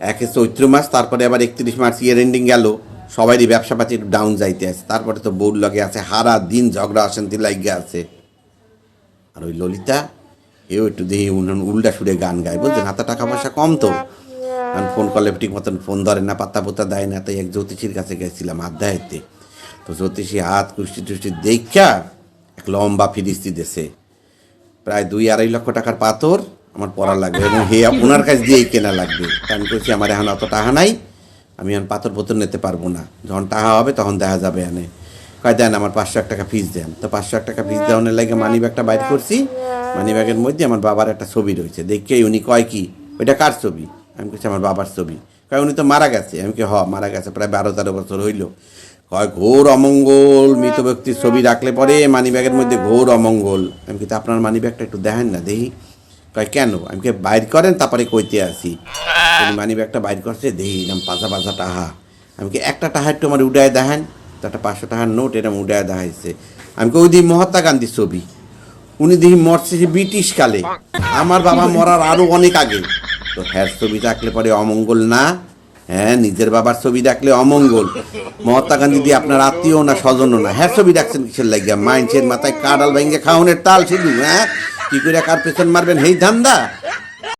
একে চৈত্র মাস, তারপরে আবার একত্রিশ মার্চ ইয়ার এন্ডিং গেল, সবারই ব্যবসাপাতি একটু ডাউন যাইতে আছে। তারপরে তো বউর লগে আছে, হারা দিন ঝগড়া অশান্তি লাগিয়ে আছে। আর ওই ললিতা এও একটু দেখি উল্টা সুরে গান গায় বলছেন হাতে টাকা পয়সা কম তো। কারণ ফোন করলে ঠিক মতন ফোন ধরে না, পাত্তা পোত্তা দেয় না, তাই এক জ্যোতিষীর কাছে গেছিলাম দেখাইতে তো জ্যোতিষী হাত কুষ্টি টুষ্টি দেখা এক লম্বা ফিরিস্তি দেশে প্রায় দুই আড়াই লক্ষ টাকার পাথর আমার পড়া লাগবে এবং হে ওনার কাছ দিয়েই কেনা লাগবে। আমি বলছি আমার এখন অত টাকা নাই, আমি এখন পাথর পথর নিতে পারব না। যখন টাকা হবে, তখন দেখা যাবে এনে। কয়, দেন আমার পাঁচশো এক টাকা ফিস দেন। তো পাঁচশো এক টাকা ফিস দেওয়ানোর লাগে মানি ব্যাগটা বাইর করছি। মানি ব্যাগের মধ্যে আমার বাবার একটা ছবি রয়েছে। দেখে উনি কয় কি, ওইটা কার ছবি? আমি বলছি আমার বাবার ছবি। কয়, উনি তো মারা গেছে। আমি কি হ, মারা গেছে, প্রায় বারো তেরো বছর হইল। কয়, ঘোর অমঙ্গল, মৃত ব্যক্তির ছবি রাখলে পরে মানি ব্যাগের মধ্যে ঘোর অমঙ্গল। আমি কিন্তু আপনার মানি ব্যাগটা একটু দেখেন না, দেখি। কেন? আমি কে বাইর করেন? তারপরে কইতে আসি। মানি ব্যাগটা বাইর করছে? দেখি এরকম পাঁচা পাঁচা টাহা। আমি একটা টাহা একটু আমার উডায় দেখান? একটা পাঁচশো টাকার নোট এরকম উডায় দেখাইছে। আমি কই দিই মহাত্মা গান্ধীর ছবি। উনি দেখি মরছে ব্রিটিশ কালে। আমার বাবা মরার আরও অনেক আগে। তো হ্যার ছবি রাখলে পরে অমঙ্গল না? হ্যাঁ নিজের বাবার ছবি রাখলে অমঙ্গল। মহাত্মা গান্ধী দিয়ে আপনার আত্মীয় না স্বজনও না? হ্যাঁ ছবি রাখছেন কিসের লাগিয়া? মাইনসের মাথায় কাডাল ভেঙে খাওয়ানোর তাল শুধু হ্যাঁ? কি করে কার পেছন মারবেন হেই ধান্দা